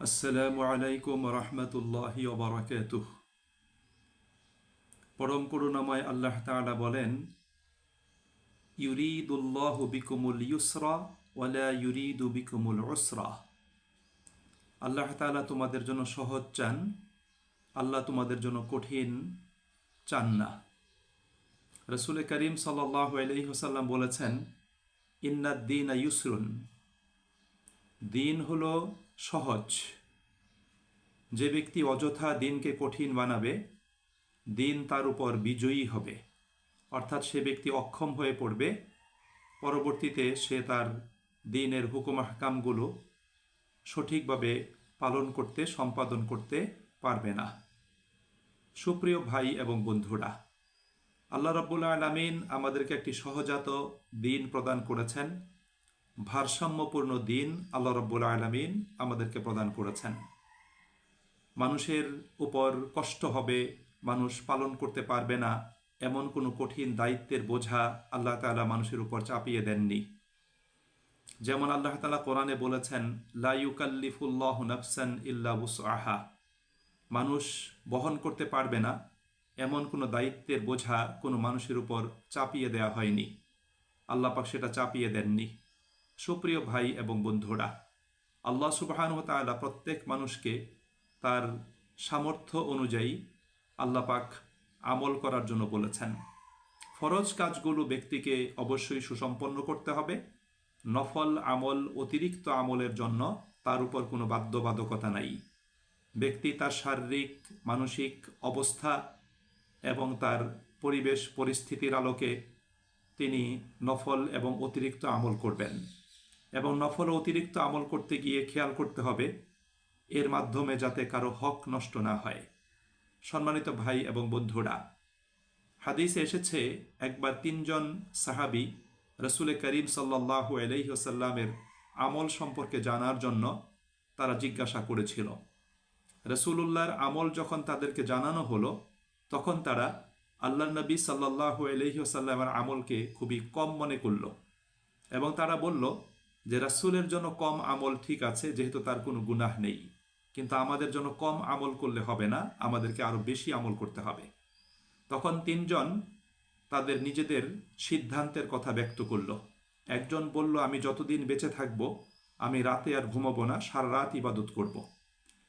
আসসালামু আলাইকুম রহমতুল্লাহি ওবরাকাতুহ পরম করুণাময় আল্লাহ তাআলা বলেন, ইউরিদুল্লাহু বিকুমুল ইউসরা ওয়ালা ইউরিদু বিকুমুল উসরা। আল্লাহ তাআলা তোমাদের জন্য সহজ চান, আল্লাহ তোমাদের জন্য কঠিন চান না। রসুল করিম সাল্লাহ আলহিহসাল্লাম বলেছেন ইন্নাদ দিন ইউসরুন। দিন হল সহজ। যে ব্যক্তি অযথা দিনকে কঠিন বানাবে, দিন তার উপর বিজয়ী হবে। অর্থাৎ সে ব্যক্তি অক্ষম হয়ে পড়বে। পরবর্তীতে সে তার দিনের হুকুম হাকামগুলো সঠিকভাবে পালন করতে, সম্পাদন করতে পারবে না। সুপ্রিয় ভাই এবং বন্ধুরা, আল্লাহ রব্বুল্লা আলমিন আমাদেরকে একটি সহজাত দিন প্রদান করেছেন। ভারসাম্যপূর্ণ দিন আল্লাহ রব্বুল আলমিন আমাদেরকে প্রদান করেছেন। মানুষের উপর কষ্ট হবে, মানুষ পালন করতে পারবে না, এমন কোনো কঠিন দায়িত্বের বোঝা আল্লাহ তালা মানুষের উপর চাপিয়ে দেননি। যেমন আল্লাহ তালা কোরআনে বলেছেন লাইউকাল্লিফুল্লাহ নফসান ইল্লা আহা মানুষ বহন করতে পারবে না, এমন কোনো দায়িত্বের বোঝা কোনো মানুষের উপর চাপিয়ে দেয়া হয়নি। আল্লাপাক সেটা চাপিয়ে দেননি। সুপ্রিয় ভাই এবং বন্ধুরা, আল্লাহ সুবাহান তালা প্রত্যেক মানুষকে তার সামর্থ্য অনুযায়ী আল্লাপাক আমল করার জন্য বলেছেন। ফরজ কাজগুলো ব্যক্তিকে অবশ্যই সুসম্পন্ন করতে হবে। নফল আমল অতিরিক্ত আমলের জন্য তার উপর কোনো বাধ্যবাধকতা নাই। ব্যক্তি তার শারীরিক, মানসিক অবস্থা এবং তার পরিবেশ পরিস্থিতির আলোকে তিনি নফল এবং অতিরিক্ত আমল করবেন। এবং নফল অতিরিক্ত আমল করতে গিয়ে খেয়াল করতে হবে। এর মাধ্যমে যাতে কারও হক নষ্ট না হয়। সম্মানিত ভাই এবং বন্ধুরা, হাদিসে এসেছে, একবার তিনজন সাহাবি রসুল করিম সাল্লাহ আলহিহসাল্লামের আমল সম্পর্কে জানার জন্য তারা জিজ্ঞাসা করেছিল। রসুলুল্লাহর আমল যখন তাদেরকে জানানো হলো, তখন তারা আল্লাহ নবী সাল্লাহ আলহিহসাল্লামের আমলকে খুবই কম মনে করল এবং তারা বলল যে রাসুলের জন্য কম আমল ঠিক আছে, যেহেতু তার কোনো গুনাহ নেই। কিন্তু আমাদের জন্য কম আমল করলে হবে না, আমাদেরকে আরও বেশি আমল করতে হবে। তখন তিনজন তাদের নিজেদের সিদ্ধান্তের কথা ব্যক্ত করল। একজন বলল, আমি যতদিন বেঁচে থাকব, আমি রাতে আর ঘুমাবো না, সারা রাত ইবাদত করব।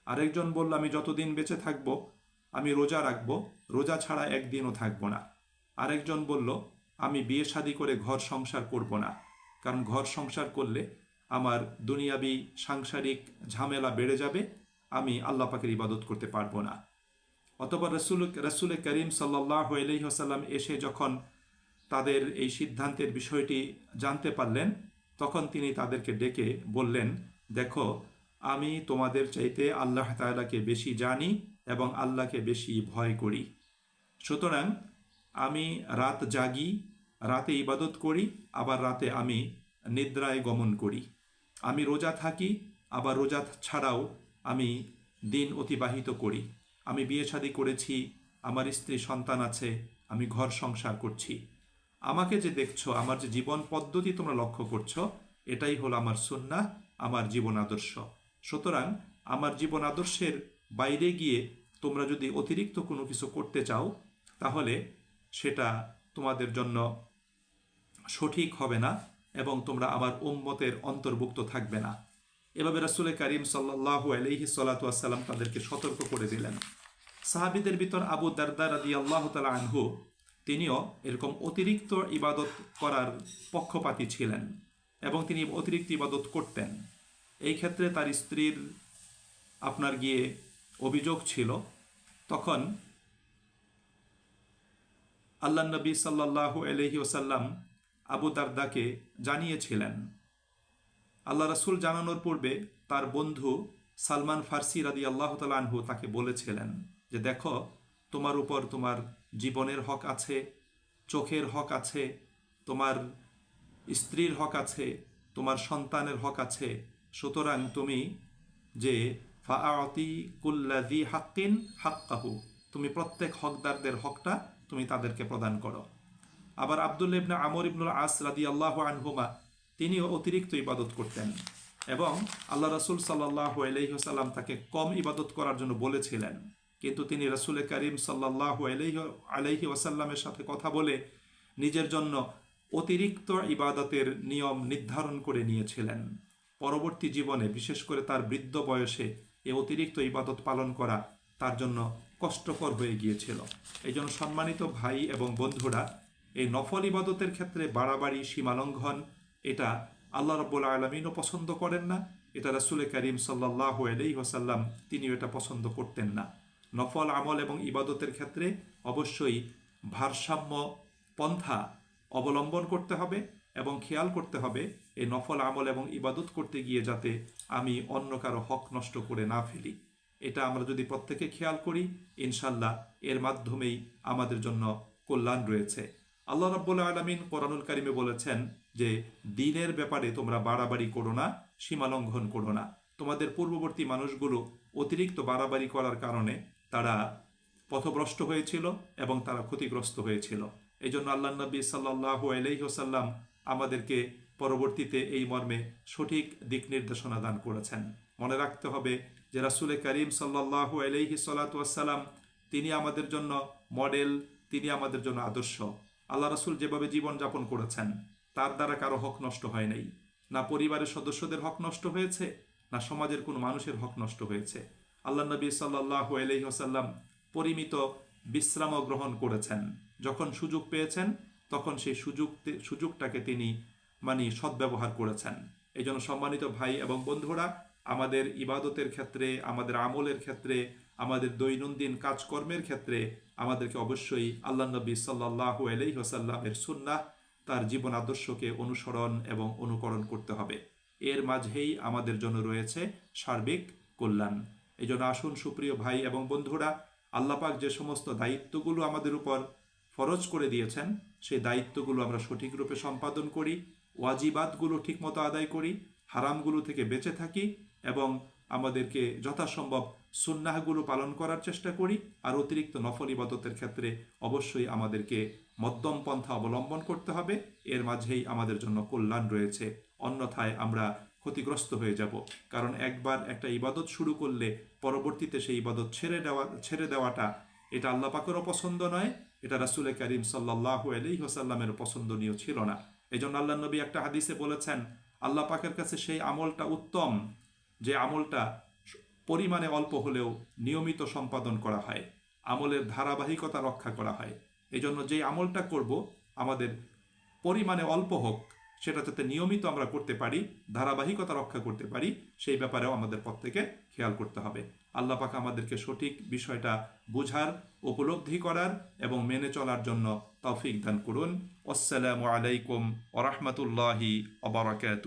আরেকজন বলল, আমি যতদিন বেঁচে থাকব, আমি রোজা রাখব, রোজা ছাড়া একদিনও থাকব না। আরেকজন বলল, আমি বিয়ে শাদি করে ঘর সংসার করব না। কারণ ঘর সংসার করলে আমার দুনিয়াবি সাংসারিক ঝামেলা বেড়ে যাবে, আমি আল্লাহ পাকের ইবাদত করতে পারব না। অতপর রসুল রসুল করিম সাল্লাহ আলহিহাসাল্লাম এসে যখন তাদের এই সিদ্ধান্তের বিষয়টি জানতে পারলেন, তখন তিনি তাদেরকে ডেকে বললেন, দেখো, আমি তোমাদের চাইতে আল্লাহ তালাকে বেশি জানি এবং আল্লাহকে বেশি ভয় করি। সুতরাং আমি রাত জাগি রাতে ইবাদত করি, আবার রাতে আমি নিদ্রায় গমন করি। আমি রোজা থাকি, আবার রোজা ছাড়াও আমি দিন অতিবাহিত করি। আমি বিয়ে শাদী করেছি, আমার স্ত্রী সন্তান আছে, আমি ঘর সংসার করছি। আমাকে যে দেখছ, আমার যে জীবন পদ্ধতি তোমরা লক্ষ্য করছ, এটাই হলো আমার সন্না আমার জীবন আদর্শ। সুতরাং আমার জীবন আদর্শের বাইরে গিয়ে তোমরা যদি অতিরিক্ত কোনো কিছু করতে চাও, তাহলে সেটা তোমাদের জন্য সঠিক হবে না এবং তোমরা আমার উম্মতের অন্তর্ভুক্ত থাকবে না। এভাবে রাসুল করিম সাল্লাহ আলহি সাল্লাতাম তাদেরকে সতর্ক করে দিলেন। সাহাবিদের ভিতর আবু দারদার আদি আল্লাহ তালা আনহু, তিনিও এরকম অতিরিক্ত ইবাদত করার পক্ষপাতী ছিলেন এবং তিনি অতিরিক্ত ইবাদত করতেন। এই ক্ষেত্রে তার স্ত্রীর আপনার গিয়ে অভিযোগ ছিল, তখন আল্লাহ নবী সাল্লাহ আলহি ওসাল্লাম আবু দারদাকে জানিয়েছিলেন, আল্লাহ রাসুল জানানোর পূর্বে তার বন্ধু সালমান ফার্সি রাদি আল্লাহ তালানহু তাকে বলেছিলেন যে, দেখো, তোমার উপর তোমার জীবনের হক আছে, চোখের হক আছে, তোমার স্ত্রীর হক আছে, তোমার সন্তানের হক আছে। সুতরাং তুমি যে, ফাআতি কুল্লাদি হাক্কিন হাক্কাহু, তুমি প্রত্যেক হকদারদের হকটা তুমি তাদেরকে প্রদান করো। আবার আবদুল্লা ইবনা আমর ইবনুল আস রাদি আল্লাহ আনহুমা, তিনিও অতিরিক্ত ইবাদত করতেন এবং আল্লাহ রাসুল সাল্লাহ আলহিহাসাল্লাম তাকে কম ইবাদত করার জন্য বলেছিলেন। কিন্তু তিনি রাসুল করিম সাল্লাহ আলহি ওয়াসাল্লামের সাথে কথা বলে নিজের জন্য অতিরিক্ত ইবাদতের নিয়ম নির্ধারণ করে নিয়েছিলেন। পরবর্তী জীবনে বিশেষ করে তার বৃদ্ধ বয়সে এ অতিরিক্ত ইবাদত পালন করা তার জন্য কষ্টকর হয়ে গিয়েছিল। এই জন্য সম্মানিত ভাই এবং বন্ধুরা, এই নফল ইবাদতের ক্ষেত্রে বাড়াবাড়ি, সীমালঙ্ঘন, এটা আল্লাহ রব্বুল আলমিনও পছন্দ করেন না। এটা রাসুল করিম সাল্লাহ আলাই ওসাল্লাম তিনিও এটা পছন্দ করতেন না। নফল আমল এবং ইবাদতের ক্ষেত্রে অবশ্যই ভারসাম্য পন্থা অবলম্বন করতে হবে এবং খেয়াল করতে হবে এই নফল আমল এবং ইবাদত করতে গিয়ে যাতে আমি অন্য কারও হক নষ্ট করে না ফেলি। এটা আমরা যদি প্রত্যেকে খেয়াল করি, ইনশাল্লাহ এর মাধ্যমেই আমাদের জন্য কল্যাণ রয়েছে। আল্লাহ রাব্বুল আলমিন কোরআনুল কারিমে বলেছেন যে, দিনের ব্যাপারে তোমরা বাড়াবাড়ি করো না সীমালঙ্ঘন করো না। তোমাদের পূর্ববর্তী মানুষগুলো অতিরিক্ত বাড়াবাড়ি করার কারণে তারা পথভ্রষ্ট হয়েছিল এবং তারা ক্ষতিগ্রস্ত হয়েছিল। এই জন্য আল্লাহ নবী সাল্লাহ আলহিহসাল্লাম আমাদেরকে পরবর্তীতে এই মর্মে সঠিক দিক নির্দেশনা দান করেছেন। মনে রাখতে হবে যে রাসুল করিম সাল্লাহ আলহি সাল্লাতাম তিনি আমাদের জন্য মডেল, তিনি আমাদের জন্য আদর্শ। আল্লাহ রাসুল যেভাবে জীবনযাপন করেছেন, তার দ্বারা কারও হক নষ্ট হয় নাই। না পরিবারের সদস্যদের হক নষ্ট হয়েছে, না সমাজের কোনো মানুষের হক নষ্ট হয়েছে। আল্লাহ নবী সাল্লাহ আলহিহাসাল্লাম পরিমিত বিশ্রামও গ্রহণ করেছেন। যখন সুযোগ পেয়েছেন, তখন সেই সুযোগ সুযোগটাকে তিনি মানে সদ্ব্যবহার করেছেন। এই জন্য সম্মানিত ভাই এবং বন্ধুরা আমাদের ইবাদতের ক্ষেত্রে, আমাদের আমলের ক্ষেত্রে, আমাদের দৈনন্দিন কাজকর্মের ক্ষেত্রে আমাদেরকে অবশ্যই আল্লাহ নবী সাল্লাহ আলহিহাসাল্লামের সুন্নাহ, তার জীবন আদর্শকে অনুসরণ এবং অনুকরণ করতে হবে। এর মাঝেই আমাদের জন্য রয়েছে সার্বিক কল্যাণ। এই জন্য আসুন সুপ্রিয় ভাই এবং বন্ধুরা আল্লাপাক যে সমস্ত দায়িত্বগুলো আমাদের উপর ফরজ করে দিয়েছেন, সেই দায়িত্বগুলো আমরা সঠিক রূপে সম্পাদন করি ওয়াজিবাদগুলো ঠিকমতো আদায় করি, হারামগুলো থেকে বেঁচে থাকি এবং আমাদেরকে যথাসম্ভব সুন্নাহগুলো পালন করার চেষ্টা করি আর অতিরিক্ত নফল ইবাদতের ক্ষেত্রে অবশ্যই আমাদেরকে মধ্যম পন্থা অবলম্বন করতে হবে। এর মাঝেই আমাদের জন্য কল্যাণ রয়েছে। অন্যথায় আমরা ক্ষতিগ্রস্ত হয়ে যাব। কারণ একবার একটা ইবাদত শুরু করলে পরবর্তীতে সেই ইবাদত ছেড়ে দেওয়া, ছেড়ে দেওয়াটা এটা আল্লাহ পাকেরও পছন্দ নয়, এটা রাসুল করিম সাল্লাহ আলি হোসাল্লামের পছন্দনীয় ছিল না। এই জন্য আল্লাহ নবী একটা হাদিসে বলেছেন, আল্লাহ পাকের কাছে সেই আমলটা উত্তম। যে আমলটা পরিমাণে অল্প হলেও নিয়মিত সম্পাদন করা হয়, আমলের ধারাবাহিকতা রক্ষা করা হয়। এই জন্য যে আমলটা করব, আমাদের পরিমাণে অল্প হোক সেটা যাতে নিয়মিত আমরা করতে পারি, ধারাবাহিকতা রক্ষা করতে পারি, সেই ব্যাপারেও আমাদের প্রত্যেকে খেয়াল করতে হবে। আল্লাহ পাক আমাদেরকে সঠিক বিষয়টা বোঝার, উপলব্ধি করার এবং মেনে চলার জন্য তৌফিক দান করুন। আসসালামু আলাইকুম ওরহমতুল্লাহি অবরাকাত